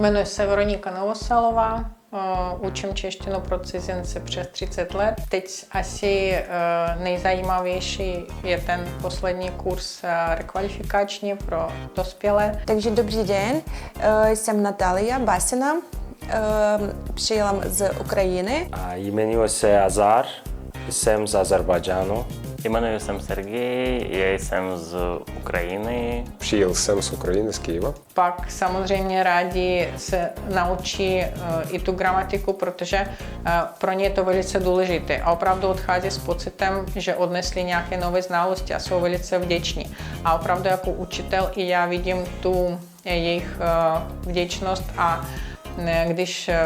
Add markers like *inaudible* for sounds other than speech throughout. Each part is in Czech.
Jmenuji se Veronika Novosalová, učím češtinu pro cizince přes 30 let. Teď asi eh, nejzajímavější je ten poslední kurz eh, rekvalifikační pro dospělé. Takže dobrý den, Eh, jsem Natalia Basina, přijela z Ukrajiny. A jmenuji se Azar, jsem z Azerbajdžánu. Jmenuji jsem Sergej, já jsem z Ukrajiny. Přijel jsem z Ukrajiny, z Kyjeva. Pak samozřejmě rádi se naučí eh, i tu gramatiku, protože eh, pro ně je to velice důležité. A opravdu odchází s pocitem, že odnesli nějaké nové znalosti a jsou velice vděční. A opravdu jako učitel i já vidím tu jejich eh, vděčnost a když eh,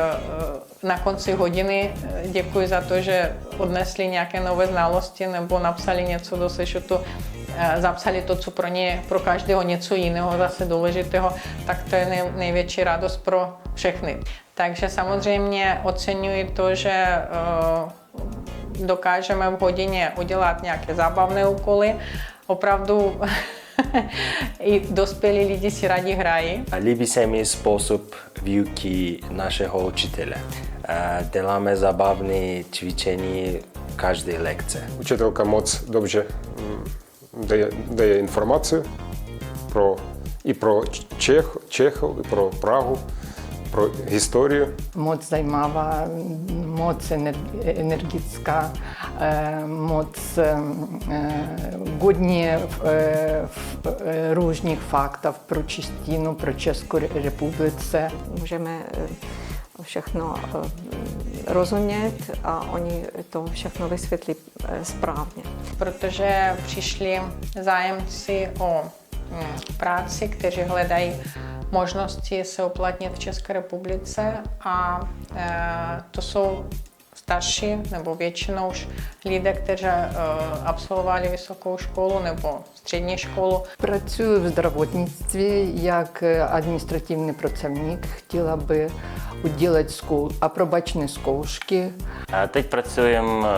na konci hodiny eh, děkuji za to, že odnesli nějaké nové znalosti nebo napsali něco do sešutu, eh, zapsali to, co pro ně, pro každého něco jiného zase důležitého, tak to je nej, největší radost pro všechny. Takže samozřejmě oceňuji to, že dokážeme v hodině udělat nějaké zábavné úkoly. Opravdu *laughs* і доспелі люди сі раді грає. Любіся мій спосіб вівки нашого вчителя. Деламе забавні ćwiczenia кожної лекції. Учителька моц добре дає, дає інформацію про і про Чех, Чехов, і про Прагу, про історію. Моц займава, моц енергетична, э, моц э, moc eh, hodně eh, eh, různých faktů pro čistinu, pro Českou republice. Můžeme eh, všechno rozumět a oni to všechno vysvětlí správně. protože přišli zájemci o mm, práci, kteří hledají možnosti se uplatnit v České republice a e, to jsou starší nebo většinou už lidé, kteří e, absolvovali vysokou školu nebo střední školu. Працюю в здравотництві як е, адміністративний працівник. Хотіла би уділити скол, апробачні сколшки. Teď pracujem eh,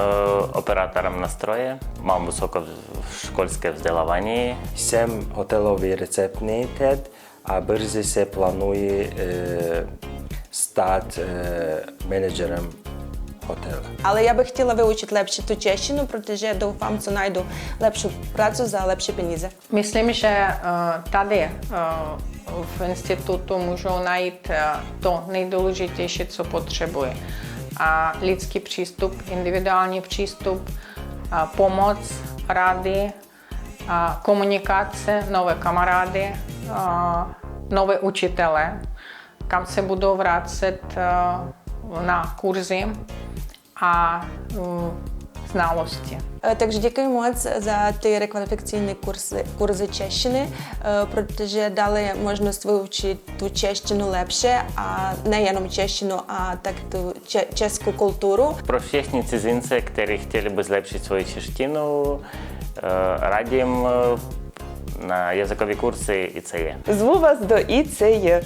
operátorem na stroje, mám vysokoškolské vzdělávání. Jsem hotelový receptný teď a brzy se plánuje eh, stát eh, manažerem hotelu. Але я би хотіла вивчити лепше ту чещину, protože doufám, що знайду лепшу працю за лепші пенізи. Myslím, že eh, tady eh, v institutu můžou najít eh, to nejdůležitější, co potřebují. A lidský přístup, individuální přístup, a pomoc, rady, a komunikace, nové kamarády, a nové učitele, kam se budou vracet eh, na kurzy а znałości. Także дякуємо за ті рекваліфікаційні курси, курси чещини, е, проте дали можливість вивчити ту чещину лепше, а не яном чещину, а так ту чеську культуру. Про всіх цізинців, які хотіли би злепшити свою чештину, е, радіємо е, на язикові курси і це є. Зву вас до і це є.